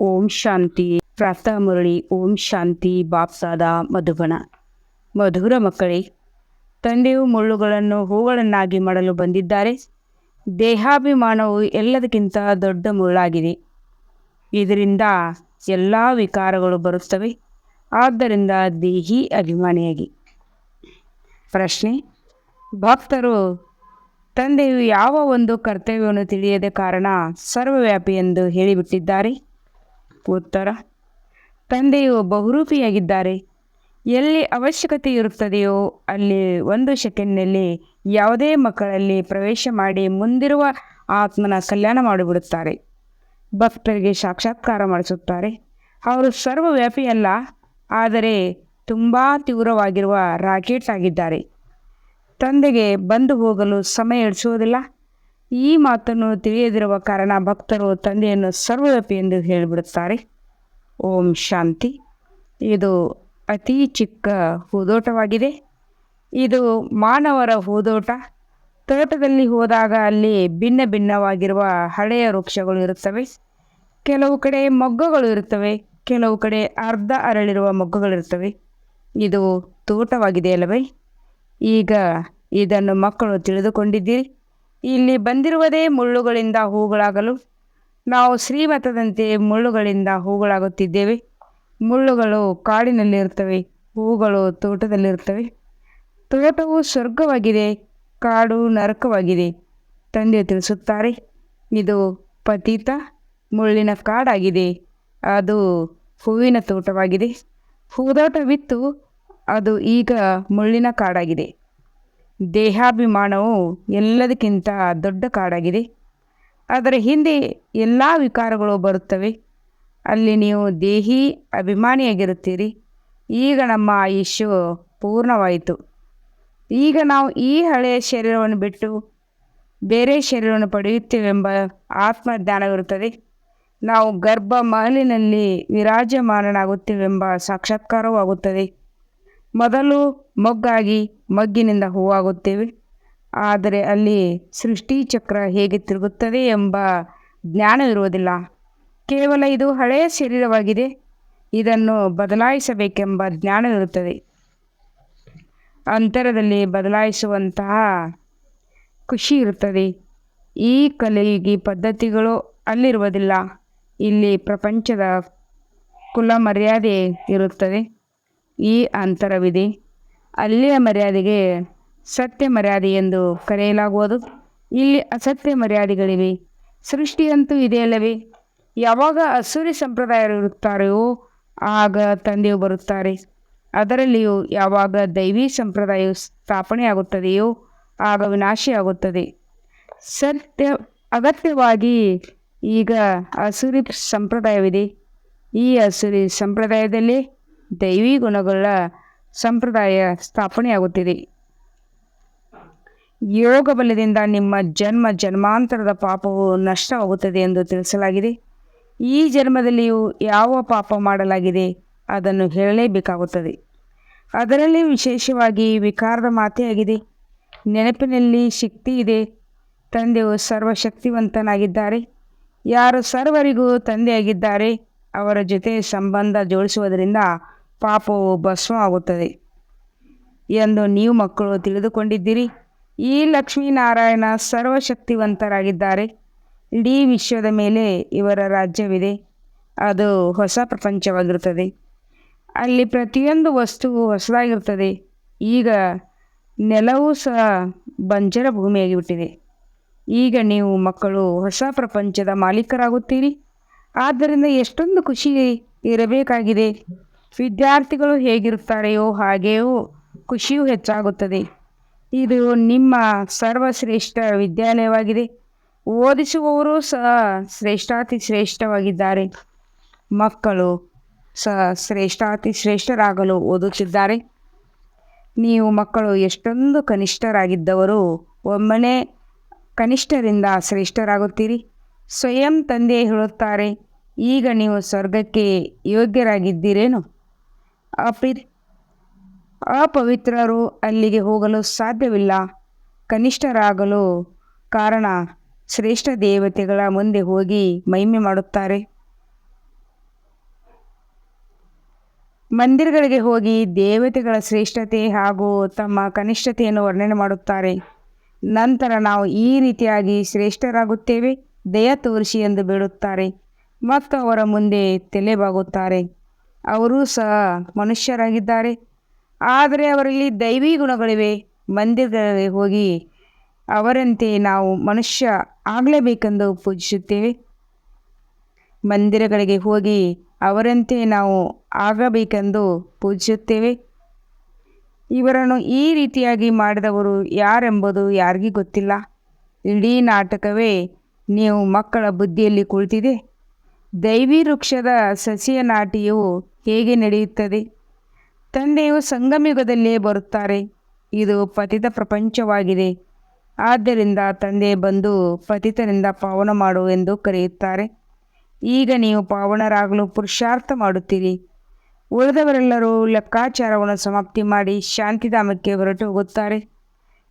ಓಂ ಶಾಂತಿ. ಪ್ರಾತಃ ಮುರಳಿ, ಓಂ ಶಾಂತಿ ಬಾಪ್ಸಾದ ಮಧುಬನ. ಮಧುರ ಮಕ್ಕಳೇ, ತಂದೆಯು ಮುಳ್ಳುಗಳನ್ನು ಹೂಗಳನ್ನಾಗಿ ಮಾಡಲು ಬಂದಿದ್ದಾರೆ. ದೇಹಾಭಿಮಾನವು ಎಲ್ಲದಕ್ಕಿಂತ ದೊಡ್ಡ ಮುಳ್ಳಾಗಿದೆ. ಇದರಿಂದ ಎಲ್ಲ ವಿಕಾರಗಳು ಬರುತ್ತವೆ. ಆದ್ದರಿಂದ ದೇಹಿ ಅಭಿಮಾನಿಯಾಗಿ. ಪ್ರಶ್ನೆ, ಭಕ್ತರು, ತಂದೆಯು ಯಾವ ಒಂದು ಕರ್ತವ್ಯವನ್ನು ತಿಳಿಯದ ಕಾರಣ ಸರ್ವವ್ಯಾಪಿ ಎಂದು ಹೇಳಿಬಿಟ್ಟಿದ್ದಾರೆ? ಉತ್ತರ? ತಂದೆಯು ಬಹುರೂಪಿಯಾಗಿದ್ದಾರೆ ಎಲ್ಲಿ ಅವಶ್ಯಕತೆ ಇರುತ್ತದೆಯೋ ಅಲ್ಲಿ ಒಂದು ಸೆಕೆಂಡ್ನಲ್ಲಿ ಯಾವುದೇ ಮಕ್ಕಳಲ್ಲಿ ಪ್ರವೇಶ ಮಾಡಿ ಮುಂದಿರುವ ಆತ್ಮನ ಕಲ್ಯಾಣ ಮಾಡಿಬಿಡುತ್ತಾರೆ. ಭಕ್ತರಿಗೆ ಸಾಕ್ಷಾತ್ಕಾರ ಮಾಡಿಸುತ್ತಾರೆ. ಅವರು ಸರ್ವವ್ಯಾಪಿಯಲ್ಲ ಆದರೆ ತುಂಬ ತೀವ್ರವಾಗಿರುವ ರಾಕೆಟ್ ಆಗಿದ್ದಾರೆ. ತಂದೆಗೆ ಬಂದು ಹೋಗಲು ಸಮಯ ಹಿಡಿಸುವುದಿಲ್ಲ ಈ ಮಾತನ್ನು ತಿಳಿಯದಿರುವ ಕಾರಣ ಭಕ್ತರು ತಂದೆಯನ್ನು ಸರ್ವದಪಿ ಎಂದು ಹೇಳಿಬಿಡುತ್ತಾರೆ. ಓಂ ಶಾಂತಿ. ಇದು ಅತಿ ಚಿಕ್ಕ ಹೂದೋಟವಾಗಿದೆ. ಇದು ಮಾನವರ ಹೂದೋಟ. ತೋಟದಲ್ಲಿ ಹೋದಾಗ ಅಲ್ಲಿ ಭಿನ್ನ ಭಿನ್ನವಾಗಿರುವ ಹಳೆಯ ವೃಕ್ಷಗಳು ಇರುತ್ತವೆ. ಕೆಲವು ಕಡೆ ಮೊಗ್ಗುಗಳು ಇರುತ್ತವೆ. ಕೆಲವು ಕಡೆ ಅರ್ಧ ಅರಳಿರುವ ಮೊಗ್ಗುಗಳಿರುತ್ತವೆ ಇದು ತೋಟವಾಗಿದೆ ಅಲ್ಲವೇ? ಈಗ ಇದನ್ನು ಮಕ್ಕಳು ತಿಳಿದುಕೊಂಡಿದ್ದೀರಿ. ಇಲ್ಲಿ ಬಂದಿರುವುದೇ ಮುಳ್ಳುಗಳಿಂದ ಹೂಗಳಾಗಲು. ನಾವು ಶ್ರೀಮತದಂತೆ ಮುಳ್ಳುಗಳಿಂದ ಹೂಗಳಾಗುತ್ತಿದ್ದೇವೆ. ಮುಳ್ಳುಗಳು ಕಾಡಿನಲ್ಲಿರುತ್ತವೆ, ಹೂಗಳು ತೋಟದಲ್ಲಿರುತ್ತವೆ. ತೋಟವು ಸ್ವರ್ಗವಾಗಿದೆ, ಕಾಡು ನರಕವಾಗಿದೆ, ತಂದೆ ತಿಳಿಸುತ್ತಾರೆ. ಇದು ಪತೀತ, ಮುಳ್ಳಿನ ಕಾಡಾಗಿದೆ, ಅದು ಹೂವಿನ ತೋಟವಾಗಿದೆ. ಹೂದೋಟವಿತ್ತು ಅದು ಈಗ ಮುಳ್ಳಿನ ಕಾಡಾಗಿದೆ. ದೇಹಾಭಿಮಾನವು ಎಲ್ಲದಕ್ಕಿಂತ ದೊಡ್ಡ ಕಾಡಾಗಿದೆ. ಅದರ ಹಿಂದೆ ಎಲ್ಲ ವಿಕಾರಗಳು ಬರುತ್ತವೆ. ಅಲ್ಲಿ ನೀವು ದೇಹಿ ಅಭಿಮಾನಿಯಾಗಿರುತ್ತೀರಿ. ಈಗ ನಮ್ಮ ಆಯುಷ್ಯು ಪೂರ್ಣವಾಯಿತು. ಈಗ ನಾವು ಈ ಹಳೆಯ ಶರೀರವನ್ನು ಬಿಟ್ಟು ಬೇರೆ ಶರೀರವನ್ನು ಪಡೆಯುತ್ತೇವೆಂಬ ಆತ್ಮಜ್ಞಾನವಿರುತ್ತದೆ. ನಾವು ಗರ್ಭ ಮಹಲಿನಲ್ಲಿ ವಿರಾಜಮಾನನಾಗುತ್ತೇವೆಂಬ ಸಾಕ್ಷಾತ್ಕಾರವೂ ಆಗುತ್ತದೆ ಮೊದಲು ಮೊಗ್ಗಾಗಿ ಮಗ್ಗಿನಿಂದ ಹೂವಾಗುತ್ತೇವೆ. ಆದರೆ ಅಲ್ಲಿ ಸೃಷ್ಟಿ ಚಕ್ರ ಹೇಗೆ ತಿರುಗುತ್ತದೆ ಎಂಬ ಜ್ಞಾನವಿರುವುದಿಲ್ಲ ಕೇವಲ ಇದು ಹಳೆಯ ಶರೀರವಾಗಿದೆ. ಇದನ್ನು ಬದಲಾಯಿಸಬೇಕೆಂಬ ಜ್ಞಾನವಿರುತ್ತದೆ ಅಂತರದಲ್ಲಿ ಬದಲಾಯಿಸುವಂತಹ ಖುಷಿ ಇರುತ್ತದೆ. ಈ ಕಲೆಗೆ ಪದ್ಧತಿಗಳು ಅಲ್ಲಿರುವುದಿಲ್ಲ. ಇಲ್ಲಿ ಪ್ರಪಂಚದ ಕುಲ ಮರ್ಯಾದೆ ಇರುತ್ತದೆ. ಈ ಅಂತರವಿದೆ. ಅಲ್ಲಿಯ ಮರ್ಯಾದೆಗೆ ಸತ್ಯ ಮರ್ಯಾದೆ ಎಂದು ಕರೆಯಲಾಗುವುದು. ಇಲ್ಲಿ ಅಸತ್ಯ ಮರ್ಯಾದೆಗಳಿವೆ. ಸೃಷ್ಟಿಯಂತೂ ಇದೆಯಲ್ಲವೇ ಯಾವಾಗ ಅಸುರಿ ಸಂಪ್ರದಾಯರಿರುತ್ತಾರೆಯೋ ಆಗ ತಂದೆಯು ಬರುತ್ತಾರೆ. ಅದರಲ್ಲಿಯೂ ಯಾವಾಗ ದೈವಿ ಸಂಪ್ರದಾಯವು ಸ್ಥಾಪನೆಯಾಗುತ್ತದೆಯೋ ಆಗ ವಿನಾಶಿಯಾಗುತ್ತದೆ. ಸತ್ಯ, ಅಗತ್ಯವಾಗಿ ಈಗ ಅಸುರಿ ಸಂಪ್ರದಾಯವಿದೆ. ಈ ಅಸುರಿ ಸಂಪ್ರದಾಯದಲ್ಲಿ ದೈವಿ ಗುಣಗಳ ಸಂಪ್ರದಾಯ ಸ್ಥಾಪನೆಯಾಗುತ್ತಿದೆ. ಯೋಗ ಬಲದಿಂದ ನಿಮ್ಮ ಜನ್ಮ ಜನ್ಮಾಂತರದ ಪಾಪವು ನಷ್ಟವಾಗುತ್ತದೆ ಎಂದು ತಿಳಿಸಲಾಗಿದೆ. ಈ ಜನ್ಮದಲ್ಲಿಯೂ ಯಾವ ಪಾಪ ಮಾಡಲಾಗಿದೆ ಅದನ್ನು ಹೇಳಲೇಬೇಕಾಗುತ್ತದೆ. ಅದರಲ್ಲಿ ವಿಶೇಷವಾಗಿ ವಿಕಾರದ ಮಾತೇ ಆಗಿದೆ ನೆನಪಿನಲ್ಲಿ ಶಕ್ತಿ ಇದೆ. ತಂದೆಯು ಸರ್ವಶಕ್ತಿವಂತನಾಗಿದ್ದಾರೆ. ಯಾರು ಸರ್ವರಿಗೂ ತಂದೆಯಾಗಿದ್ದಾರೆ, ಅವರ ಜೊತೆ ಸಂಬಂಧ ಜೋಡಿಸುವುದರಿಂದ ಪಾಪವು ಭಸ್ಮವಾಗುತ್ತದೆ ಎಂದು ನೀವು ಮಕ್ಕಳು ತಿಳಿದುಕೊಂಡಿದ್ದೀರಿ. ಈ ಲಕ್ಷ್ಮೀನಾರಾಯಣ ಸರ್ವಶಕ್ತಿವಂತರಾಗಿದ್ದಾರೆ. ಇಡೀ ವಿಶ್ವದ ಮೇಲೆ ಇವರ ರಾಜ್ಯವಿದೆ. ಅದು ಹೊಸ ಪ್ರಪಂಚವಾಗಿರುತ್ತದೆ. ಅಲ್ಲಿ ಪ್ರತಿಯೊಂದು ವಸ್ತುವು ಹೊಸದಾಗಿರುತ್ತದೆ. ಈಗ ನೆಲವೂ ಸಹ ಬಂಜರ ಭೂಮಿಯಾಗಿಬಿಟ್ಟಿದೆ. ಈಗ ನೀವು ಮಕ್ಕಳು ಹೊಸ ಪ್ರಪಂಚದ ಮಾಲೀಕರಾಗುತ್ತೀರಿ. ಆದ್ದರಿಂದ ಎಷ್ಟೊಂದು ಖುಷಿ ಇರಬೇಕಾಗಿದೆ. ವಿದ್ಯಾರ್ಥಿಗಳು ಹೇಗಿರುತ್ತಾರೆಯೋ ಹಾಗೆಯೂ ಖುಷಿಯೂ ಹೆಚ್ಚಾಗುತ್ತದೆ. ಇದು ನಿಮ್ಮ ಸರ್ವಶ್ರೇಷ್ಠ ವಿದ್ಯಾಲಯವಾಗಿದೆ. ಓದಿಸುವವರು ಸಹ ಶ್ರೇಷ್ಠಾತಿ ಶ್ರೇಷ್ಠವಾಗಿದ್ದಾರೆ. ಮಕ್ಕಳು ಸಹ ಶ್ರೇಷ್ಠಾತಿ ಶ್ರೇಷ್ಠರಾಗಲು ಓದುತ್ತಿದ್ದಾರೆ. ನೀವು ಮಕ್ಕಳು ಎಷ್ಟೊಂದು ಕನಿಷ್ಠರಾಗಿದ್ದವರು ಒಮ್ಮನೆ ಕನಿಷ್ಠರಿಂದ ಶ್ರೇಷ್ಠರಾಗುತ್ತೀರಿ. ಸ್ವಯಂ ತಂದೆ ಹೇಳುತ್ತಾರೆ, ಈಗ ನೀವು ಸ್ವರ್ಗಕ್ಕೆ ಯೋಗ್ಯರಾಗಿದ್ದೀರೇನು? ಅಪಿ ಅಪವಿತ್ರರು ಅಲ್ಲಿಗೆ ಹೋಗಲು ಸಾಧ್ಯವಿಲ್ಲ. ಕನಿಷ್ಠರಾಗಲು ಕಾರಣ ಶ್ರೇಷ್ಠ ದೇವತೆಗಳ ಮುಂದೆ ಹೋಗಿ ಮಹಿಮೆ ಮಾಡುತ್ತಾರೆ. ಮಂದಿರಗಳಿಗೆ ಹೋಗಿ ದೇವತೆಗಳ ಶ್ರೇಷ್ಠತೆ ಹಾಗೂ ತಮ್ಮ ಕನಿಷ್ಠತೆಯನ್ನು ವರ್ಣನೆ ಮಾಡುತ್ತಾರೆ. ನಂತರ ನಾವು ಈ ರೀತಿಯಾಗಿ ಶ್ರೇಷ್ಠರಾಗುತ್ತೇವೆ, ದಯ ತೋರಿಸಿ ಎಂದು ಬೇಡುತ್ತಾರೆ ಮತ್ತು ಅವರ ಮುಂದೆ ತಲೆಬಾಗುತ್ತಾರೆ. ಅವರೂ ಸಹ ಮನುಷ್ಯರಾಗಿದ್ದಾರೆ. ಆದರೆ ಅವರಲ್ಲಿ ದೈವಿ ಗುಣಗಳಿವೆ. ಮಂದಿರಗಳಿಗೆ ಹೋಗಿ ಅವರಂತೆ ನಾವು ಮನುಷ್ಯ ಆಗಲೇಬೇಕೆಂದು ಪೂಜಿಸುತ್ತೇವೆ. ಮಂದಿರಗಳಿಗೆ ಹೋಗಿ ಅವರಂತೆ ನಾವು ಆಗಬೇಕೆಂದು ಪೂಜಿಸುತ್ತೇವೆ. ಇವರನ್ನು ಈ ರೀತಿಯಾಗಿ ಮಾಡಿದವರು ಯಾರೆಂಬುದು ಯಾರಿಗೂ ಗೊತ್ತಿಲ್ಲ. ಇಡೀ ನಾಟಕವೇ ನೀವು ಮಕ್ಕಳ ಬುದ್ಧಿಯಲ್ಲಿ ಕುಳಿತಿದೆ. ದೈವಿ ವೃಕ್ಷದ ಸಸಿಯ ನಾಟಿಯು ಹೇಗೆ ನಡೆಯುತ್ತದೆ? ತಂದೆಯು ಸಂಗಮಯುಗದಲ್ಲಿಯೇ ಬರುತ್ತಾರೆ. ಇದು ಪತಿತ ಪ್ರಪಂಚವಾಗಿದೆ. ಆದ್ದರಿಂದ ತಂದೆ ಬಂದು ಪತಿತರಿಂದ ಪಾವನ ಮಾಡು ಎಂದು ಕರೆಯುತ್ತಾರೆ. ಈಗ ನೀವು ಪಾವನರಾಗಲು ಪುರುಷಾರ್ಥ ಮಾಡುತ್ತೀರಿ. ಉಳಿದವರೆಲ್ಲರೂ ಲೆಕ್ಕಾಚಾರವನ್ನು ಸಮಾಪ್ತಿ ಮಾಡಿ ಶಾಂತಿಧಾಮಕ್ಕೆ ಹೊರಟು ಹೋಗುತ್ತಾರೆ.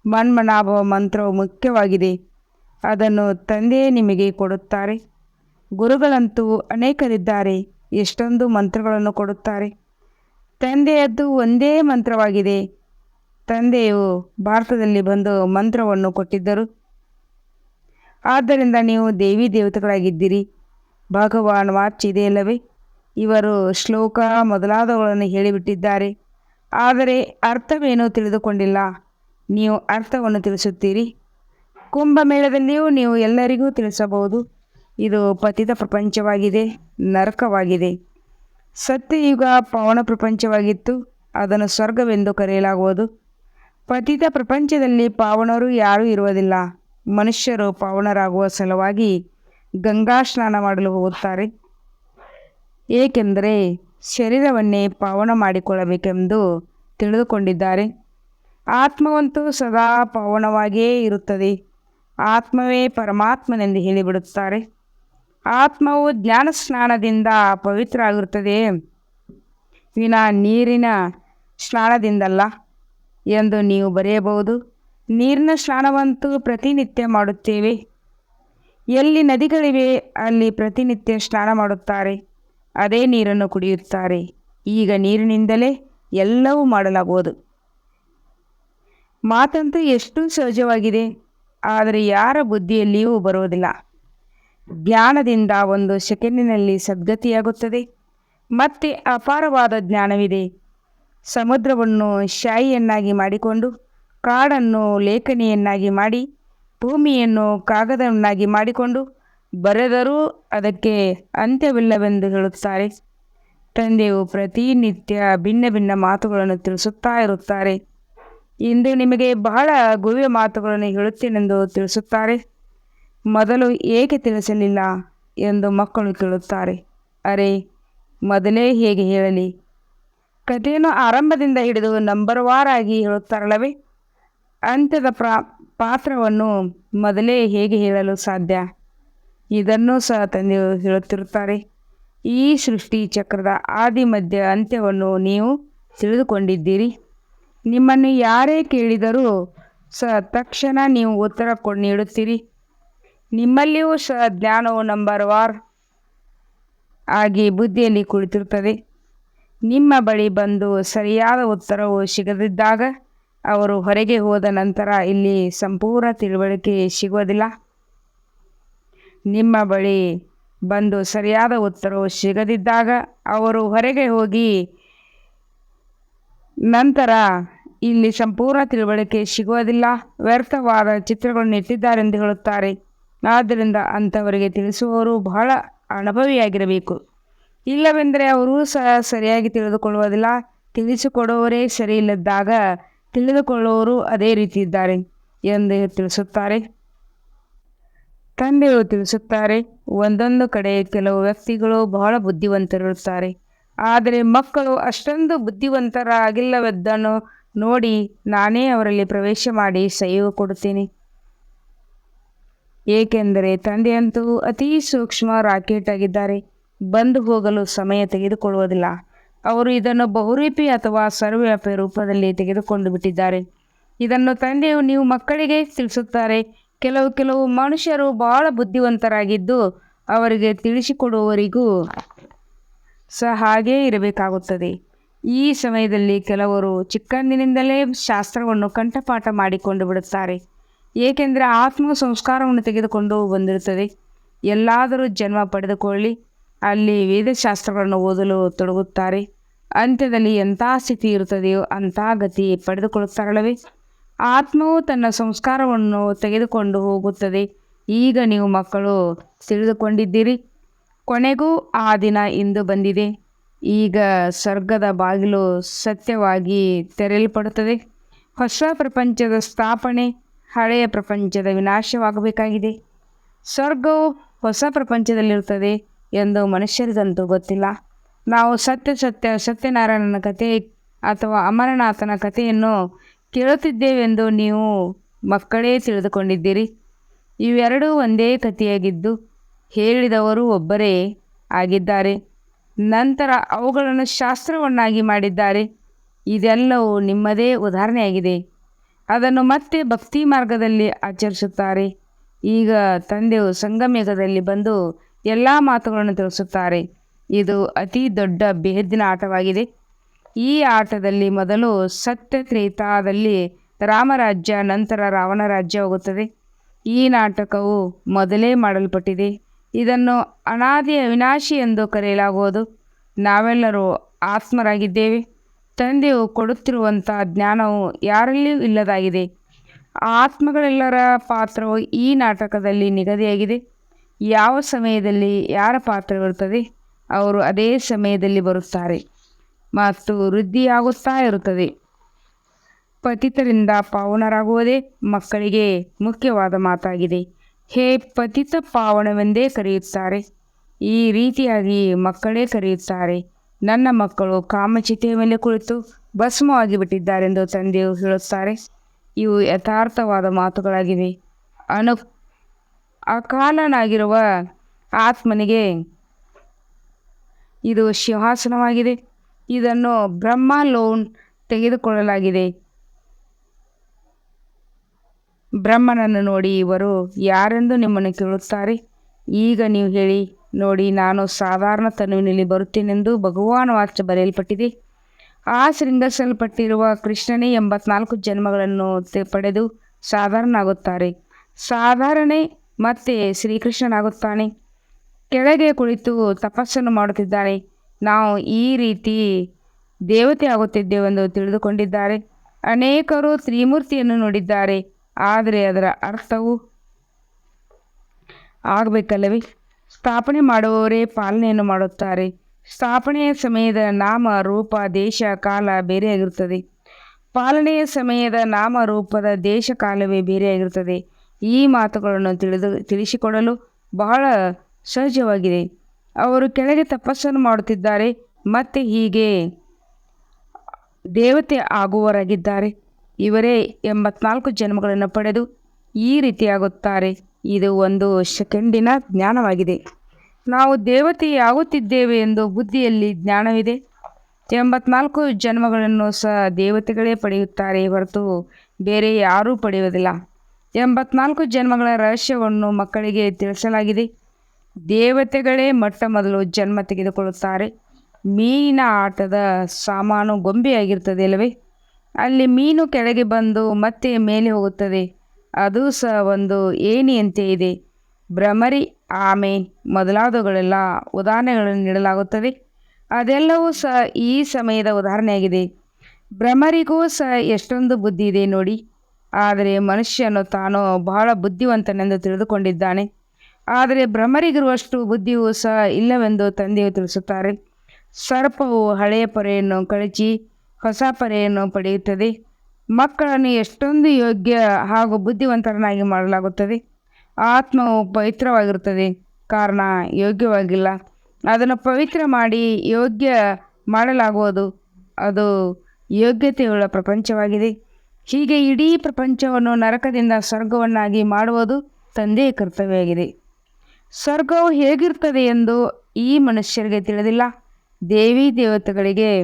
ಮನ್ಮನಾಭವ ಮಂತ್ರವು ಮುಖ್ಯವಾಗಿದೆ. ಅದನ್ನು ತಂದೆಯೇ ನಿಮಗೆ ಕೊಡುತ್ತಾರೆ. ಗುರುಗಳಂತೂ ಅನೇಕರಿದ್ದಾರೆ. ಎಷ್ಟೊಂದು ಮಂತ್ರಗಳನ್ನು ಕೊಡುತ್ತಾರೆ. ತಂದೆಯದ್ದು ಒಂದೇ ಮಂತ್ರವಾಗಿದೆ. ತಂದೆಯು ಭಾರತದಲ್ಲಿ ಬಂದು ಮಂತ್ರವನ್ನು ಕೊಟ್ಟಿದ್ದರು. ಆದ್ದರಿಂದ ನೀವು ದೇವಿ ದೇವತೆಗಳಾಗಿದ್ದೀರಿ. ಭಗವಾನ್ ವಾಚ್ ಇದೆಯಲ್ಲವೇ? ಇವರು ಶ್ಲೋಕ ಮೊದಲಾದವುಗಳನ್ನು ಹೇಳಿಬಿಟ್ಟಿದ್ದಾರೆ. ಆದರೆ ಅರ್ಥವೇನೂ ತಿಳಿದುಕೊಂಡಿಲ್ಲ. ನೀವು ಅರ್ಥವನ್ನು ತಿಳಿಸುತ್ತೀರಿ. ಕುಂಭಮೇಳದಲ್ಲಿಯೂ ನೀವು ಎಲ್ಲರಿಗೂ ತಿಳಿಸಬಹುದು. ಇದು ಪತಿತ ಪ್ರಪಂಚವಾಗಿದೆ, ನರಕವಾಗಿದೆ. ಸತ್ಯಯುಗ ಪವನ ಪ್ರಪಂಚವಾಗಿತ್ತು. ಅದನ್ನು ಸ್ವರ್ಗವೆಂದು ಕರೆಯಲಾಗುವುದು. ಪತಿತ ಪ್ರಪಂಚದಲ್ಲಿ ಪಾವನರು ಯಾರೂ ಇರುವುದಿಲ್ಲ. ಮನುಷ್ಯರು ಪಾವನರಾಗುವ ಸಲುವಾಗಿ ಗಂಗಾ ಸ್ನಾನ ಮಾಡಲು ಹೋಗುತ್ತಾರೆ. ಏಕೆಂದರೆ ಶರೀರವನ್ನೇ ಪಾವನ ಮಾಡಿಕೊಳ್ಳಬೇಕೆಂದು ತಿಳಿದುಕೊಂಡಿದ್ದಾರೆ. ಆತ್ಮವಂತೂ ಸದಾ ಪಾವನವಾಗಿಯೇ ಇರುತ್ತದೆ. ಆತ್ಮವೇ ಪರಮಾತ್ಮನೆಂದು ಹೇಳಿಬಿಡುತ್ತಾರೆ. ಆತ್ಮವು ಜ್ಞಾನ ಸ್ನಾನದಿಂದ ಪವಿತ್ರ ಆಗಿರುತ್ತದೆ ವಿನ ನೀರಿನ ಸ್ನಾನದಿಂದಲ್ಲ ಎಂದು ನೀವು ಬರೆಯಬಹುದು. ನೀರಿನ ಸ್ನಾನವಂತೂ ಪ್ರತಿನಿತ್ಯ ಮಾಡುತ್ತೇವೆ. ಎಲ್ಲಿ ನದಿಗಳಿವೆ, ಅಲ್ಲಿ ಪ್ರತಿನಿತ್ಯ ಸ್ನಾನ ಮಾಡುತ್ತಾರೆ. ಅದೇ ನೀರನ್ನು ಕುಡಿಯುತ್ತಾರೆ. ಈಗ ನೀರಿನಿಂದಲೇ ಎಲ್ಲವೂ ಮಾಡಲಾಗುವುದು. ಮಾತಂತೂ ಎಷ್ಟು ಸಹಜವಾಗಿದೆ. ಆದರೆ ಯಾರ ಬುದ್ಧಿಯಲ್ಲಿಯೂ ಬರುವುದಿಲ್ಲ. ಜ್ಞಾನದಿಂದ ಒಂದು ಸೆಕೆಂಡಿನಲ್ಲಿ ಸದ್ಗತಿಯಾಗುತ್ತದೆ. ಮತ್ತೆ ಅಪಾರವಾದ ಜ್ಞಾನವಿದೆ. ಸಮುದ್ರವನ್ನು ಶಾಯಿಯನ್ನಾಗಿ ಮಾಡಿಕೊಂಡು, ಕಾಡನ್ನು ಲೇಖನಿಯನ್ನಾಗಿ ಮಾಡಿ, ಭೂಮಿಯನ್ನು ಕಾಗದವನ್ನಾಗಿ ಮಾಡಿಕೊಂಡು, ಬರೆದರೂ ಅದಕ್ಕೆ ಅಂತ್ಯವಿಲ್ಲವೆಂದು ಹೇಳುತ್ತಾರೆ. ತಂದೆಯು ಪ್ರತಿನಿತ್ಯ ಭಿನ್ನ ಭಿನ್ನ ಮಾತುಗಳನ್ನು ತಿಳಿಸುತ್ತಾ ಇರುತ್ತಾರೆ. ಇಂದು ನಿಮಗೆ ಬಹಳ ಗುವ್ಯ ಮಾತುಗಳನ್ನು ಹೇಳುತ್ತೇನೆಂದು ತಿಳಿಸುತ್ತಾರೆ. ಮೊದಲು ಏಕೆ ತಿಳಿಸಲಿಲ್ಲ ಎಂದು ಮಕ್ಕಳು ಕೇಳುತ್ತಾರೆ. ಅರೆ, ಮೊದಲೇ ಹೇಗೆ ಹೇಳಲಿ? ಕಥೆಯನ್ನು ಆರಂಭದಿಂದ ಹಿಡಿದು ನಂಬರ್ ವಾರಾಗಿ ಹೇಳುತ್ತಾರಲ್ಲವೇ? ಅಂತ್ಯದ ಪ್ರಾ, ಪಾತ್ರವನ್ನು ಮೊದಲೇ ಹೇಗೆ ಹೇಳಲು ಸಾಧ್ಯ? ಇದನ್ನು ಸಹ ತಂದೆಯು ಹೇಳುತ್ತಿರುತ್ತಾರೆ. ಈ ಸೃಷ್ಟಿ ಚಕ್ರದ ಆದಿ ಮಧ್ಯ ಅಂತ್ಯವನ್ನು ನೀವು ತಿಳಿದುಕೊಂಡಿದ್ದೀರಿ. ನಿಮ್ಮನ್ನು ಯಾರೇ ಕೇಳಿದರೂ ಸಹ ತಕ್ಷಣ ನೀವು ಉತ್ತರ ಕೊಡು, ನೀಡುತ್ತೀರಿ. ನಿಮ್ಮಲ್ಲಿಯೂ ಸಹ ಜ್ಞಾನವು ನಂಬರ್ ವಾರ್ ಆಗಿ ಬುದ್ಧಿಯಲ್ಲಿ ಕುಳಿತಿರುತ್ತದೆ. ನಿಮ್ಮ ಬಳಿ ಬಂದು ಸರಿಯಾದ ಉತ್ತರವು ಸಿಗದಿದ್ದಾಗ ಅವರು ಹೊರಗೆ ಹೋದ ನಂತರ ಇಲ್ಲಿ ಸಂಪೂರ್ಣ ತಿಳುವಳಿಕೆ ಸಿಗುವುದಿಲ್ಲ. ನಿಮ್ಮ ಬಳಿ ಬಂದು ಸರಿಯಾದ ಉತ್ತರವು ಸಿಗದಿದ್ದಾಗ ಅವರು ಹೊರಗೆ ಹೋಗಿ ನಂತರ ಇಲ್ಲಿ ಸಂಪೂರ್ಣ ತಿಳುವಳಿಕೆ ಸಿಗುವುದಿಲ್ಲ. ವ್ಯರ್ಥವಾದ ಚಿತ್ರಗಳನ್ನು ಇಟ್ಟಿದ್ದಾರೆಂದು ಹೇಳುತ್ತಾರೆ. ಆದ್ದರಿಂದ ಅಂಥವರಿಗೆ ತಿಳಿಸುವವರು ಬಹಳ ಅನುಭವಿಯಾಗಿರಬೇಕು. ಇಲ್ಲವೆಂದರೆ ಅವರು ಸಹ ಸರಿಯಾಗಿ ತಿಳಿದುಕೊಳ್ಳುವುದಿಲ್ಲ. ತಿಳಿಸಿಕೊಡುವವರೇ ಸರಿ ಇಲ್ಲದಾಗ ತಿಳಿದುಕೊಳ್ಳುವವರು ಅದೇ ರೀತಿ ಇದ್ದಾರೆ ಎಂದು ತಿಳಿಸುತ್ತಾರೆ. ತಂದೆಯು ತಿಳಿಸುತ್ತಾರೆ, ಒಂದೊಂದು ಕಡೆ ಕೆಲವು ವ್ಯಕ್ತಿಗಳು ಬಹಳ ಬುದ್ಧಿವಂತರಿರುತ್ತಾರೆ. ಆದರೆ ಮಕ್ಕಳು ಅಷ್ಟೊಂದು ಬುದ್ಧಿವಂತರಾಗಿಲ್ಲವೆದ್ದನ್ನು ನೋಡಿ ನಾನೇ ಅವರಲ್ಲಿ ಪ್ರವೇಶ ಮಾಡಿ ಸಹಯೋಗ ಕೊಡುತ್ತೇನೆ. ಏಕೆಂದರೆ ತಂದೆಯಂತೂ ಅತೀ ಸೂಕ್ಷ್ಮ ರಾಕೆಟ್ ಆಗಿದ್ದಾರೆ. ಬಂದು ಹೋಗಲು ಸಮಯ ತೆಗೆದುಕೊಳ್ಳುವುದಿಲ್ಲ. ಅವರು ಇದನ್ನು ಬಹುರೂಪಿ ಅಥವಾ ಸರ್ವ್ಯಾಪಿ ರೂಪದಲ್ಲಿ ತೆಗೆದುಕೊಂಡು ಬಿಟ್ಟಿದ್ದಾರೆ. ಇದನ್ನು ತಂದೆಯು ನೀವು ಮಕ್ಕಳಿಗೆ ತಿಳಿಸುತ್ತಾರೆ. ಕೆಲವು ಕೆಲವು ಮನುಷ್ಯರು ಬಹಳ ಬುದ್ಧಿವಂತರಾಗಿದ್ದು ಅವರಿಗೆ ತಿಳಿಸಿಕೊಡುವವರಿಗೂ ಸಹ ಹಾಗೇ ಇರಬೇಕಾಗುತ್ತದೆ. ಈ ಸಮಯದಲ್ಲಿ ಕೆಲವರು ಚಿಕ್ಕಂದಿನಿಂದಲೇ ಶಾಸ್ತ್ರವನ್ನು ಕಂಠಪಾಠ ಮಾಡಿಕೊಂಡು ಬಿಡುತ್ತಾರೆ. ಏಕೆಂದರೆ ಆತ್ಮ ಸಂಸ್ಕಾರವನ್ನು ತೆಗೆದುಕೊಂಡು ಬಂದಿರುತ್ತದೆ. ಎಲ್ಲಾದರೂ ಜನ್ಮ ಪಡೆದುಕೊಳ್ಳಿ. ಅಲ್ಲಿ ವೇದಶಾಸ್ತ್ರಗಳನ್ನು ಓದಲು ತೊಡಗುತ್ತಾರೆ. ಅಂತ್ಯದಲ್ಲಿ ಎಂಥ ಸ್ಥಿತಿ ಇರುತ್ತದೆಯೋ ಅಂಥ ಗತಿ ಪಡೆದುಕೊಳ್ಳುತ್ತಾರಲ್ಲವೇ? ಆತ್ಮವು ತನ್ನ ಸಂಸ್ಕಾರವನ್ನು ತೆಗೆದುಕೊಂಡು ಹೋಗುತ್ತದೆ. ಈಗ ನೀವು ಮಕ್ಕಳು ತಿಳಿದುಕೊಂಡಿದ್ದೀರಿ. ಕೊನೆಗೂ ಆ ದಿನ ಇಂದು ಬಂದಿದೆ. ಈಗ ಸ್ವರ್ಗದ ಬಾಗಿಲು ಸತ್ಯವಾಗಿ ತೆರೆಯಲ್ಪಡುತ್ತದೆ. ಹೊಸ ಪ್ರಪಂಚದ ಸ್ಥಾಪನೆ ಹಳೆಯ ಪ್ರಪಂಚದ ವಿನಾಶವಾಗಬೇಕಾಗಿದೆ. ಸ್ವರ್ಗವು ಹೊಸ ಪ್ರಪಂಚದಲ್ಲಿರುತ್ತದೆ ಎಂದು ಮನುಷ್ಯರಿಗಂತೂ ಗೊತ್ತಿಲ್ಲ. ನಾವು ಸತ್ಯ ಸತ್ಯ, ಸತ್ಯನಾರಾಯಣನ ಕಥೆ ಅಥವಾ ಅಮರನಾಥನ ಕಥೆಯನ್ನು ಕೇಳುತ್ತಿದ್ದೇವೆಂದು ನೀವು ಮಕ್ಕಳೇ ತಿಳಿದುಕೊಂಡಿದ್ದೀರಿ. ಇವೆರಡೂ ಒಂದೇ ಕಥೆಯಾಗಿದ್ದು, ಹೇಳಿದವರು ಒಬ್ಬರೇ ಆಗಿದ್ದಾರೆ. ನಂತರ ಅವುಗಳನ್ನು ಶಾಸ್ತ್ರವನ್ನಾಗಿ ಮಾಡಿದ್ದಾರೆ. ಇದೆಲ್ಲವೂ ನಿಮ್ಮದೇ ಉದಾಹರಣೆಯಾಗಿದೆ. ಅದನ್ನು ಮತ್ತೆ ಭಕ್ತಿ ಮಾರ್ಗದಲ್ಲಿ ಆಚರಿಸುತ್ತಾರೆ. ಈಗ ತಂದೆಯು ಸಂಗಮೇಘದಲ್ಲಿ ಬಂದು ಎಲ್ಲ ಮಾತುಗಳನ್ನು ತಿಳಿಸುತ್ತಾರೆ. ಇದು ಅತಿ ದೊಡ್ಡ ಬೇಹದ್ದಿನ ಆಟವಾಗಿದೆ. ಈ ಆಟದಲ್ಲಿ ಮೊದಲು ಸತ್ಯ ತ್ರೇತಾದಲ್ಲಿ ರಾಮರಾಜ್ಯ, ನಂತರ ರಾವಣ ರಾಜ್ಯ ಹೋಗುತ್ತದೆ. ಈ ನಾಟಕವು ಮೊದಲೇ ಮಾಡಲ್ಪಟ್ಟಿದೆ. ಇದನ್ನು ಅನಾದಿ ಅವಿನಾಶಿ ಎಂದು ಕರೆಯಲಾಗುವುದು. ನಾವೆಲ್ಲರೂ ಆತ್ಮರಾಗಿದ್ದೇವೆ. ತಂದೆಯು ಕೊಡುತ್ತಿರುವಂಥ ಜ್ಞಾನವು ಯಾರಲ್ಲಿಯೂ ಇಲ್ಲದಾಗಿದೆ. ಆತ್ಮಗಳೆಲ್ಲರ ಪಾತ್ರವು ಈ ನಾಟಕದಲ್ಲಿ ನಿಗದಿಯಾಗಿದೆ. ಯಾವ ಸಮಯದಲ್ಲಿ ಯಾರ ಪಾತ್ರವಿರುತ್ತದೆ ಅವರು ಅದೇ ಸಮಯದಲ್ಲಿ ಬರುತ್ತಾರೆ ಮತ್ತು ವೃದ್ಧಿಯಾಗುತ್ತಾ ಇರುತ್ತದೆ. ಪತಿತರಿಂದ ಪಾವನರಾಗುವುದೇ ಮಕ್ಕಳಿಗೆ ಮುಖ್ಯವಾದ ಮಾತಾಗಿದೆ. ಹೇ ಪತಿತ ಪಾವನವೆಂದೇ ಕರೆಯುತ್ತಾರೆ. ಈ ರೀತಿಯಾಗಿ ಮಕ್ಕಳೇ ಕರೆಯುತ್ತಾರೆ. ನನ್ನ ಮಕ್ಕಳು ಕಾಮಚಿತೆಯ ಮೇಲೆ ಕುಳಿತು ಭಸ್ಮವಾಗಿ ಬಿಟ್ಟಿದ್ದಾರೆಂದು ತಂದೆಯು ಹೇಳುತ್ತಾರೆ. ಇವು ಯಥಾರ್ಥವಾದ ಮಾತುಗಳಾಗಿವೆ. ಅನು, ಅಕಾಲನಾಗಿರುವ ಆತ್ಮನಿಗೆ ಇದು ಸಿಂಹಾಸನವಾಗಿದೆ. ಇದನ್ನು ಬ್ರಹ್ಮ ಲೋನ್ ತೆಗೆದುಕೊಳ್ಳಲಾಗಿದೆ. ಬ್ರಹ್ಮನನ್ನು ನೋಡಿ ಇವರು ಯಾರೆಂದು ನಿಮ್ಮನ್ನು ಕೇಳುತ್ತಾರೆ. ಈಗ ನೀವು ಹೇಳಿ ನೋಡಿ, ನಾನು ಸಾಧಾರಣ ತನುವಿನಲ್ಲಿ ಬರುತ್ತೇನೆಂದು ಭಗವಾನ್ ವಾಚ್ಯ ಬರೆಯಲ್ಪಟ್ಟಿದೆ. ಆ ಶೃಂಗರಿಸಲ್ಪಟ್ಟಿರುವ ಕೃಷ್ಣನೇ ಎಂಬತ್ನಾಲ್ಕು ಜನ್ಮಗಳನ್ನು ಪಡೆದು ಸಾಧಾರಣ ಆಗುತ್ತಾರೆ ಸಾಧಾರಣೆ ಮತ್ತೆ ಶ್ರೀಕೃಷ್ಣನಾಗುತ್ತಾನೆ. ಕೆಳಗೆ ಕುಳಿತು ತಪಸ್ಸನ್ನು ಮಾಡುತ್ತಿದ್ದಾನೆ. ನಾವು ಈ ರೀತಿ ದೇವತೆ ಆಗುತ್ತಿದ್ದೇವೆಂದು ತಿಳಿದುಕೊಂಡಿದ್ದಾರೆ. ಅನೇಕರು ತ್ರಿಮೂರ್ತಿಯನ್ನು ನೋಡಿದ್ದಾರೆ. ಆದರೆ ಅದರ ಅರ್ಥವು ಆಗಬೇಕಲ್ಲವೇ? ಸ್ಥಾಪನೆ ಮಾಡುವವರೇ ಪಾಲನೆಯನ್ನು ಮಾಡುತ್ತಾರೆ. ಸ್ಥಾಪನೆಯ ಸಮಯದ ನಾಮ, ರೂಪ, ದೇಶ, ಕಾಲ ಬೇರೆಯಾಗಿರುತ್ತದೆ ಪಾಲನೆಯ ಸಮಯದ ನಾಮ, ರೂಪದ ದೇಶ, ಕಾಲವೇ ಬೇರೆಯಾಗಿರುತ್ತದೆ ಈ ಮಾತುಗಳನ್ನು ತಿಳಿದು, ತಿಳಿಸಿಕೊಡಲು ಬಹಳ ಸಹಜವಾಗಿದೆ. ಅವರು ಕೆಳಗೆ ತಪಸ್ಸನ್ನು ಮಾಡುತ್ತಿದ್ದಾರೆ, ಮತ್ತೆ ಹೀಗೆ ದೇವತೆ ಆಗುವವರಾಗಿದ್ದಾರೆ. ಇವರೇ ಎಂಬತ್ನಾಲ್ಕು ಜನ್ಮಗಳನ್ನು ಪಡೆದು ಈ ರೀತಿಯಾಗುತ್ತಾರೆ. ಇದು ಒಂದು ಸೆಕೆಂಡಿನ ಜ್ಞಾನವಾಗಿದೆ. ನಾವು ದೇವತೆಯಾಗುತ್ತಿದ್ದೇವೆ ಎಂದು ಬುದ್ಧಿಯಲ್ಲಿ ಜ್ಞಾನವಿದೆ. ಎಂಬತ್ನಾಲ್ಕು ಜನ್ಮಗಳನ್ನು ಸಹ ದೇವತೆಗಳೇ ಪಡೆಯುತ್ತಾರೆ ಹೊರತು ಬೇರೆ ಯಾರೂ ಪಡೆಯುವುದಿಲ್ಲ. ಎಂಬತ್ನಾಲ್ಕು ಜನ್ಮಗಳ ರಹಸ್ಯವನ್ನು ಮಕ್ಕಳಿಗೆ ತಿಳಿಸಲಾಗಿದೆ. ದೇವತೆಗಳೇ ಮೊಟ್ಟ ಮೊದಲು ಜನ್ಮ ತೆಗೆದುಕೊಳ್ಳುತ್ತಾರೆ. ಮೀನಿನ ಆಟದ ಸಾಮಾನು ಗೊಂಬೆಯಾಗಿರ್ತದೆ ಅಲ್ಲಿ ಮೀನು ಕೆಳಗೆ ಬಂದು ಮತ್ತೆ ಮೇಲೆ ಹೋಗುತ್ತದೆ. ಅದು ಸಹ ಒಂದು ಏಣಿಯಂತೆ ಇದೆ. ಭ್ರಮರಿ, ಆಮೆ ಮೊದಲಾದವುಗಳೆಲ್ಲ ಉದಾಹರಣೆಗಳನ್ನು ನೀಡಲಾಗುತ್ತದೆ. ಅದೆಲ್ಲವೂ ಸಹ ಈ ಸಮಯದ ಉದಾಹರಣೆಯಾಗಿದೆ. ಭ್ರಮರಿಗೂ ಸಹ ಎಷ್ಟೊಂದು ಬುದ್ಧಿ ಇದೆ ನೋಡಿ. ಆದರೆ ಮನುಷ್ಯನು ತಾನು ಬಹಳ ಬುದ್ಧಿವಂತನೆಂದು ತಿಳಿದುಕೊಂಡಿದ್ದಾನೆ. ಆದರೆ ಭ್ರಮರಿಗಿರುವಷ್ಟು ಬುದ್ಧಿಯೂ ಸಹ ಇಲ್ಲವೆಂದು ತಂದೆಯು ತಿಳಿಸುತ್ತಾರೆ. ಸರ್ಪವು ಹಳೆಯ ಪೊರೆಯನ್ನು ಕಳಚಿ ಹೊಸ ಪೊರೆಯನ್ನು ಪಡೆಯುತ್ತದೆ. ಮಕ್ಕಳನ್ನು ಎಷ್ಟೊಂದು ಯೋಗ್ಯ ಹಾಗೂ ಬುದ್ಧಿವಂತರನ್ನಾಗಿ ಮಾಡಲಾಗುತ್ತದೆ. ಆತ್ಮವು ಪವಿತ್ರವಾಗಿರುತ್ತದೆ. ಕಾರಣ ಯೋಗ್ಯವಾಗಿಲ್ಲ. ಅದನ್ನು ಪವಿತ್ರ ಮಾಡಿ ಯೋಗ್ಯ ಮಾಡಲಾಗುವುದು. ಅದು ಯೋಗ್ಯತೆಯುಳ್ಳ ಪ್ರಪಂಚವಾಗಿದೆ. ಹೀಗೆ ಇಡೀ ಪ್ರಪಂಚವನ್ನು ನರಕದಿಂದ ಸ್ವರ್ಗವನ್ನಾಗಿ ಮಾಡುವುದು ತಂದೆಯ ಕರ್ತವ್ಯವಾಗಿದೆ. ಸ್ವರ್ಗವು ಹೇಗಿರ್ತದೆ ಎಂದು ಈ ಮನುಷ್ಯರಿಗೆ ತಿಳಿದಿಲ್ಲ. ದೇವಿ ದೇವತೆಗಳಿಗೆ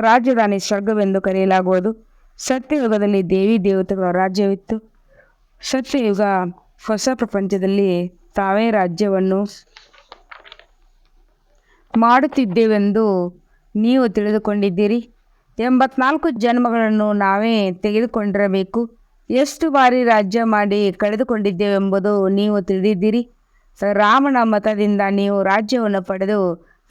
ರಾಜಧಾನಿ ಸ್ವರ್ಗವೆಂದು ಕರೆಯಲಾಗುವುದು. ಸತ್ಯಯುಗದಲ್ಲಿ ದೇವಿ ದೇವತೆಗಳ ರಾಜ್ಯವಿತ್ತು. ಸತ್ಯಯುಗ ಹೊಸ ಪ್ರಪಂಚದಲ್ಲಿ ತಾವೇ ರಾಜ್ಯವನ್ನು ಮಾಡುತ್ತಿದ್ದೇವೆಂದು ನೀವು ತಿಳಿದುಕೊಂಡಿದ್ದೀರಿ. ಎಂಬತ್ನಾಲ್ಕು ಜನ್ಮಗಳನ್ನು ನಾವೇ ತೆಗೆದುಕೊಂಡಿರಬೇಕು. ಎಷ್ಟು ಬಾರಿ ರಾಜ್ಯ ಮಾಡಿ ಕಳೆದುಕೊಂಡಿದ್ದೇವೆಂಬುದು ನೀವು ತಿಳಿದಿದ್ದೀರಿ. ರಾಮನ ಮತದಿಂದ ನೀವು ರಾಜ್ಯವನ್ನು ಪಡೆದು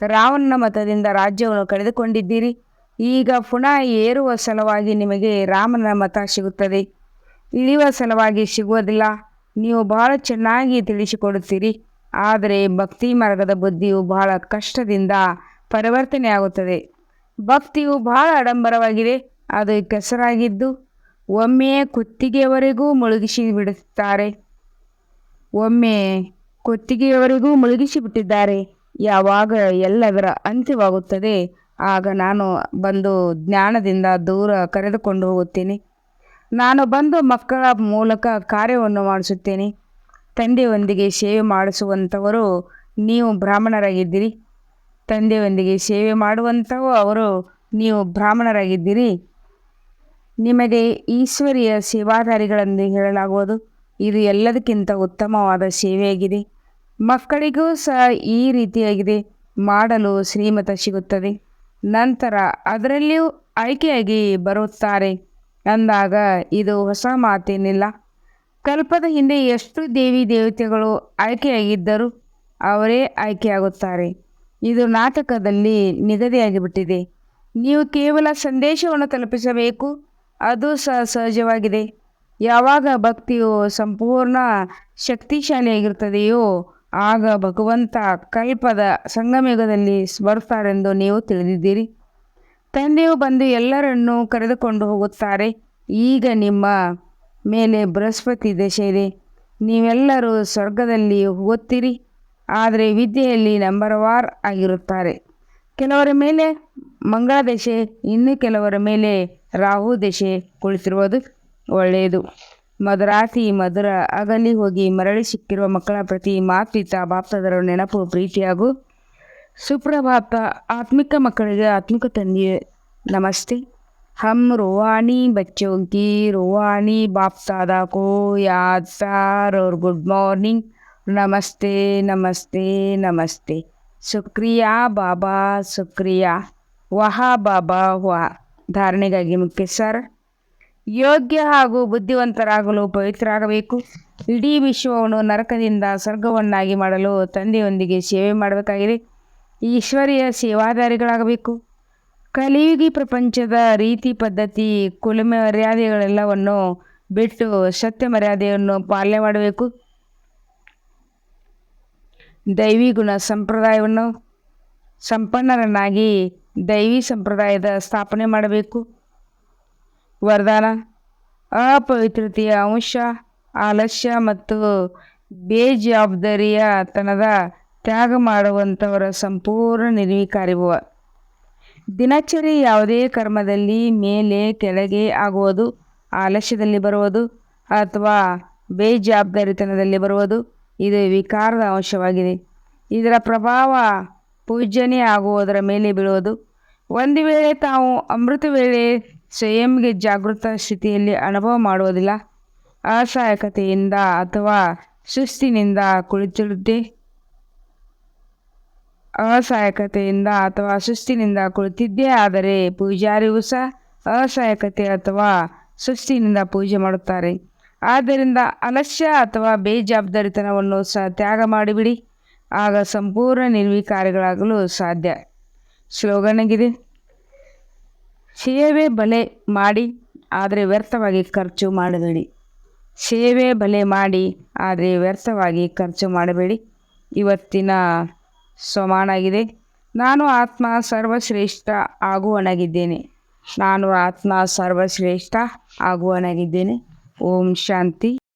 ರಾವಣನ ಮತದಿಂದ ರಾಜ್ಯವನ್ನು ಕಳೆದುಕೊಂಡಿದ್ದೀರಿ. ಈಗ ಪುನಃ ಏರುವ ಸಲುವಾಗಿ ನಿಮಗೆ ರಾಮನ ಮತ ಸಿಗುತ್ತದೆ. ಇಳಿಯುವ ಸಲುವಾಗಿ ಸಿಗುವುದಿಲ್ಲ. ನೀವು ಬಹಳ ಚೆನ್ನಾಗಿ ತಿಳಿಸಿಕೊಡುತ್ತೀರಿ. ಆದರೆ ಭಕ್ತಿ ಮಾರ್ಗದ ಬುದ್ಧಿಯು ಬಹಳ ಕಷ್ಟದಿಂದ ಪರಿವರ್ತನೆಯಾಗುತ್ತದೆ ಭಕ್ತಿಯು ಬಹಳ ಆಡಂಬರವಾಗಿದೆ. ಅದು ಕೆಸರಾಗಿದ್ದು ಒಮ್ಮೆ ಕುತ್ತಿಗೆಯವರೆಗೂ ಮುಳುಗಿಸಿ ಬಿಡುತ್ತಾರೆ. ಒಮ್ಮೆ ಕುತ್ತಿಗೆಯವರೆಗೂ ಮುಳುಗಿಸಿ ಬಿಟ್ಟಿದ್ದಾರೆ. ಯಾವಾಗ ಎಲ್ಲದರ ಅಂತ್ಯವಾಗುತ್ತದೆ. ಆಗ ನಾನು ಬಂದು ಜ್ಞಾನದಿಂದ ದೂರ ಕರೆದುಕೊಂಡು ಹೋಗುತ್ತೇನೆ. ನಾನು ಬಂದು ಮಕ್ಕಳ ಮೂಲಕ ಕಾರ್ಯವನ್ನು ಮಾಡಿಸುತ್ತೇನೆ. ತಂದೆಯೊಂದಿಗೆ ಸೇವೆ ಮಾಡಿಸುವಂಥವರು ನೀವು ಬ್ರಾಹ್ಮಣರಾಗಿದ್ದೀರಿ. ತಂದೆಯೊಂದಿಗೆ ಸೇವೆ ಮಾಡುವಂಥವು ಅವರು ನೀವು ಬ್ರಾಹ್ಮಣರಾಗಿದ್ದೀರಿ. ನಿಮಗೆ ಈಶ್ವರಿಯ ಸೇವಾಧಾರಿಗಳೆಂದು ಹೇಳಲಾಗುವುದು. ಇದು ಎಲ್ಲದಕ್ಕಿಂತ ಉತ್ತಮವಾದ ಸೇವೆಯಾಗಿದೆ. ಮಕ್ಕಳಿಗೂ ಸಹ ಈ ರೀತಿಯಾಗಿದೆ. ಮಾಡಲು ಶ್ರೀಮತ ಸಿಗುತ್ತದೆ. ನಂತರ ಅದರಲ್ಲಿಯೂ ಆಯ್ಕೆಯಾಗಿ ಬರುತ್ತಾರೆ. ಅಂದಾಗ ಇದು ಹೊಸ ಮಾತೇನಿಲ್ಲ. ಕಲ್ಪದ ಹಿಂದೆ ಎಷ್ಟು ದೇವಿ ದೇವತೆಗಳು ಆಯ್ಕೆಯಾಗಿದ್ದರೂ ಅವರೇ ಆಯ್ಕೆಯಾಗುತ್ತಾರೆ. ಇದು ನಾಟಕದಲ್ಲಿ ನಿಗದಿಯಾಗಿಬಿಟ್ಟಿದೆ. ನೀವು ಕೇವಲ ಸಂದೇಶವನ್ನು ತಲುಪಿಸಬೇಕು, ಅದು ಸಹ ಸಹಜವಾಗಿದೆ. ಯಾವಾಗ ಭಕ್ತಿಯು ಸಂಪೂರ್ಣ ಶಕ್ತಿಶಾಲಿಯಾಗಿರುತ್ತದೆಯೋ ಆಗ ಭಗವಂತ ಕಲ್ಪದ ಸಂಗಮಯುಗದಲ್ಲಿ ಬರುತ್ತಾರೆಂದು ನೀವು ತಿಳಿದಿದ್ದೀರಿ. ತಂದೆಯು ಬಂದು ಎಲ್ಲರನ್ನೂ ಕರೆದುಕೊಂಡು ಹೋಗುತ್ತಾರೆ. ಈಗ ನಿಮ್ಮ ಮೇಲೆ ಬೃಹಸ್ಪತಿ ದಶೆ ಇದೆ. ನೀವೆಲ್ಲರೂ ಸ್ವರ್ಗದಲ್ಲಿ ಹೋಗುತ್ತೀರಿ. ಆದರೆ ವಿದ್ಯೆಯಲ್ಲಿ ನಂಬರ್ ವಾರ್ ಆಗಿರುತ್ತಾರೆ. ಕೆಲವರ ಮೇಲೆ ಮಂಗಳ ದಶೆ, ಇನ್ನು ಕೆಲವರ ಮೇಲೆ ರಾಹು ದಶೆ ಕುಳಿತಿರುವುದು ಒಳ್ಳೆಯದು. ಮಧುರಾತಿ ಮಧುರ ಅಗಲಿ ಹೋಗಿ ಮರಳಿ ಸಿಕ್ಕಿರುವ ಮಕ್ಕಳ ಪ್ರತಿ ಮಾತ್ಪಿತ ಬಾಪ್ತದರ ನೆನಪು ಪ್ರೀತಿ ಹಾಗೂ ಸುಪ್ರಭಾತ ಆತ್ಮಿಕ ಮಕ್ಕಳಿಗೆ ಆತ್ಮಿಕ ತಂದೆಯೇ ನಮಸ್ತೆ हम रूहानी बच्चों की रूहानी बाप दादा को याद सार और गुड मॉर्निंग नमस्ते नमस्ते नमस्ते ಶುಕ್ರಿಯಾ ಬಾಬಾ ಶುಕ್ರಿಯಾ ವಹಾ ಬಾಬಾ ವಹ ಧಾರಣೆಗಾಗಿ ಮುಖ್ಯ ಸರ್ ಯೋಗ್ಯ ಹಾಗೂ ಬುದ್ಧಿವಂತರಾಗಲು ಪವಿತ್ರರಾಗಬೇಕು. ಇಡೀ ವಿಶ್ವವನ್ನು ನರಕದಿಂದ ಸ್ವರ್ಗವನ್ನಾಗಿ ಮಾಡಲು ತಂದೆಯೊಂದಿಗೆ ಸೇವೆ ಮಾಡಬೇಕಾಗಿದೆ. ಈಶ್ವರೀಯ ಸೇವಾದಾರಿಗಳಾಗಬೇಕು. ಕಲಿಯುಗಿ ಪ್ರಪಂಚದ ರೀತಿ, ಪದ್ಧತಿ ಕುಲ ಮರ್ಯಾದೆಗಳೆಲ್ಲವನ್ನು ಬಿಟ್ಟು ಸತ್ಯ ಮರ್ಯಾದೆಯನ್ನು ಪಾಲನೆ ಮಾಡಬೇಕು. ದೈವಿ ಗುಣ ಸಂಪ್ರದಾಯವನ್ನು ಸಂಪನ್ನರನ್ನಾಗಿ ದೈವಿ ಸಂಪ್ರದಾಯದ ಸ್ಥಾಪನೆ ಮಾಡಬೇಕು. ವರದಾನ ಅಪವಿತ್ರತೆಯ ಅಂಶ, ಆಲಸ್ಯ ಮತ್ತು ಬೇಜವಾಬ್ದಾರಿಯ ತನದ ತ್ಯಾಗ ಮಾಡುವಂಥವರ ಸಂಪೂರ್ಣ ನಿರ್ವಿಕಾರಿಭವ ದಿನಚರಿ ಯಾವುದೇ ಕರ್ಮದಲ್ಲಿ ಮೇಲೆ ಕೆಳಗೆ ಆಗುವುದು, ಆಲಸ್ಯದಲ್ಲಿ ಬರುವುದು ಅಥವಾ ಬೇಜವಾಬ್ದಾರಿತನದಲ್ಲಿ ಬರುವುದು, ಇದು ವಿಕಾರದ ಅಂಶವಾಗಿದೆ. ಇದರ ಪ್ರಭಾವ ಪೂಜನೆ ಆಗುವುದರ ಮೇಲೆ ಬೀಳುವುದು. ಒಂದು ವೇಳೆ ತಾವು ಅಮೃತ ವೇಳೆ ಸ್ವಯಂಗೆ ಜಾಗೃತ ಸ್ಥಿತಿಯಲ್ಲಿ ಅನುಭವ ಮಾಡುವುದಿಲ್ಲ. ಅಸಹಾಯಕತೆಯಿಂದ ಅಥವಾ ಸುಸ್ತಿನಿಂದ ಕುಳಿತಿರುತ್ತೆ ಅಸಹಾಯಕತೆಯಿಂದ ಅಥವಾ ಸುಸ್ತಿನಿಂದ ಕುಳಿತಿದ್ದೇ ಆದರೆ ಪೂಜಾರಿಯೂ ಸಹ ಅಸಹಾಯಕತೆ ಅಥವಾ ಸುಸ್ತಿನಿಂದ ಪೂಜೆ ಮಾಡುತ್ತಾರೆ. ಆದ್ದರಿಂದ ಅಲಸ್ಯ ಅಥವಾ ಬೇಜವಾಬ್ದಾರಿತನವನ್ನು ಸಹ ತ್ಯಾಗ ಮಾಡಿಬಿಡಿ. ಆಗ ಸಂಪೂರ್ಣ ನಿರ್ವಿಕಾರಿಗಳಾಗಲು ಸಾಧ್ಯ. ಸ್ಲೋಗನ್ ಸೇವೆ ಬಲೆ ಮಾಡಿ, ಆದರೆ ವ್ಯರ್ಥವಾಗಿ ಖರ್ಚು ಮಾಡಬೇಡಿ. ಸೇವೆ ಬಲೆ ಮಾಡಿ, ಆದರೆ ವ್ಯರ್ಥವಾಗಿ ಖರ್ಚು ಮಾಡಬೇಡಿ. ಇವತ್ತಿನ ಸಮಾನಾಗಿದೆ. ನಾನು ಆತ್ಮ ಸರ್ವಶ್ರೇಷ್ಠ ಆಗುವನಾಗಿದ್ದೇನೆ. ನಾನು ಆತ್ಮ ಸರ್ವಶ್ರೇಷ್ಠ ಆಗುವನಾಗಿದ್ದೇನೆ. ಓಂ ಶಾಂತಿ.